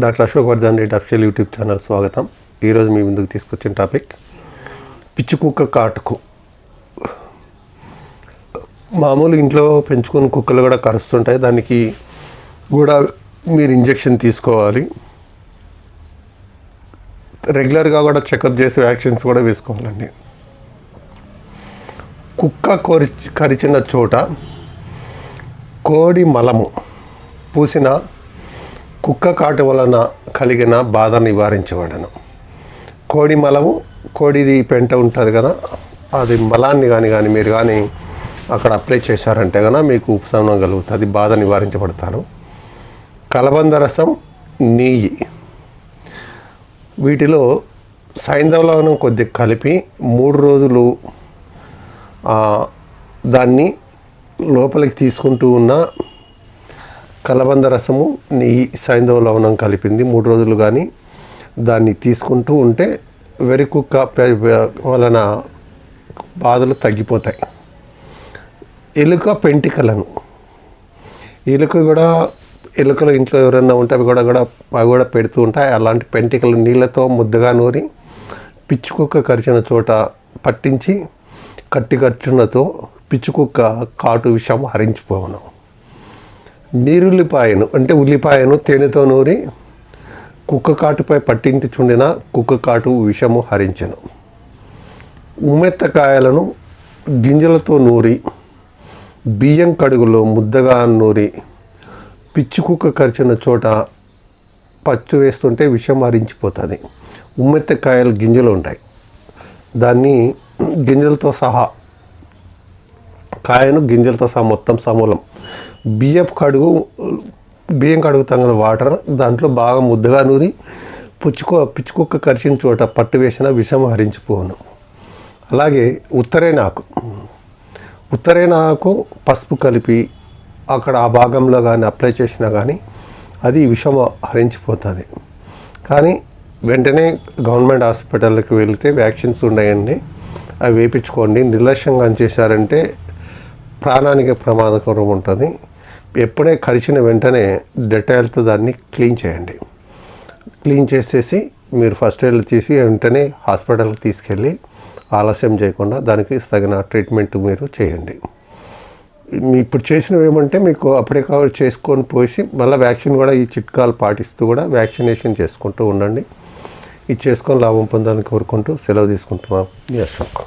Doctor Ashok Vardhan Reddy official YouTube channel స్వాగతం. ఈరోజు మీ ముందుకు తీసుకొచ్చిన టాపిక్ పిచ్చి కుక్క కాటుకు. మామూలు ఇంట్లో పెంచుకున్న కుక్కలు కూడా కరుస్తుంటాయి. దానికి కూడా మీరు ఇంజెక్షన్ తీసుకోవాలి. రెగ్యులర్గా కూడా చెకప్ చేసి వ్యాక్సిన్స్ కూడా వేసుకోవాలండి. కుక్క కొరి కరిచిన చోట కోడి మలము పూసిన కుక్క కాటు వలన కలిగిన బాధ నివారించబడను. కోడి మలము కోడిది పెంట ఉంటుంది కదా అది మలాన్ని కానీ కానీ మీరు కానీ అక్కడ అప్లై చేశారంటే కనుక మీకు ఉపశమనం కలుగుతుంది బాధ నివారించబడతారు. కలబంద రసం నెయ్యి. వీటిలో సైంధవ కొద్దిగా కలిపి మూడు రోజులు దాన్ని లోపలికి తీసుకుంటూ ఉన్న కలబంద రసము నెయ్యి సైంధవ లవణం కలిపింది. మూడు రోజులు కానీ దాన్ని తీసుకుంటూ ఉంటే వెరికుక్క వలన బాధలు తగ్గిపోతాయి. ఎలుక పెంటికలను. ఎలుక కూడా ఎలుకలు ఇంట్లో ఎవరైనా ఉంటే అవి కూడా కూడా అవి కూడా పెడుతూ ఉంటాయి. అలాంటి పెంటికలు నీళ్ళతో ముద్దగా నూరి పిచ్చుకుక్క కరిచిన చోట పట్టించి కట్టి కట్టినతో పిచ్చుకుక్క కాటు విషయం హరించిపోవను. నీరుల్లిపాయను అంటే ఉల్లిపాయను తేనెతో నూరి కుక్క కాటుపై పట్టింటి చుండిన కుక్క కాటు విషము హరించెను. ఉమ్మెత్తకాయలను గింజలతో నూరి బియ్యం కడుగులో ముద్దగా నూరి పిచ్చి కుక్క కరిచిన చోట పచ్చు వేస్తుంటే విషం హరించిపోతుంది. ఉమ్మెత్తకాయలు గింజలు ఉంటాయి. దాన్ని గింజలతో సహా కాయను గింజలతో సహా మొత్తం సమూలం. బియ్యపు కడుగు బియ్యం కడుగుతాం కదా వాటర్. దాంట్లో బాగా ముద్దగా నూరి పుచ్చుకో పిచ్చుకుక్క కరిచిన చోట పట్టు వేసిన విషం హరించిపోను. అలాగే ఉత్తరేనాకు. ఉత్తరేనాకు పసుపు కలిపి అక్కడ ఆ భాగంలో కానీ అప్లై చేసినా కానీ అది విషం హరించిపోతుంది. కానీ వెంటనే గవర్నమెంట్ హాస్పిటల్కి వెళ్తే వ్యాక్సిన్స్ ఉన్నాయండి. అవి వేయించుకోండి నిర్లక్ష్యంగా చేశారంటే ప్రాణానికి ప్రమాదకరం ఉంటుంది. ఎప్పుడే కరిచిన వెంటనే డెటాయిల్తో దాన్ని క్లీన్ చేయండి. క్లీన్ చేసేసి మీరు ఫస్ట్ ఎయిడ్ తీసి వెంటనే హాస్పిటల్కి తీసుకెళ్ళి ఆలస్యం చేయకుండా దానికి తగిన ట్రీట్మెంట్ మీరు చేయండి. ఇప్పుడు చేసినవి ఏమంటే మీకు అప్పుడే కవర్ చేసుకొని పోసి మళ్ళీ వ్యాక్సిన్ కూడా ఈ చిట్కాలు పాటిస్తూ కూడా వ్యాక్సినేషన్ చేసుకుంటూ ఉండండి. ఇది చేసుకొని లాభం పొందాలని కోరుకుంటూ సెలవు తీసుకుంటున్నాం. మీ అశోక్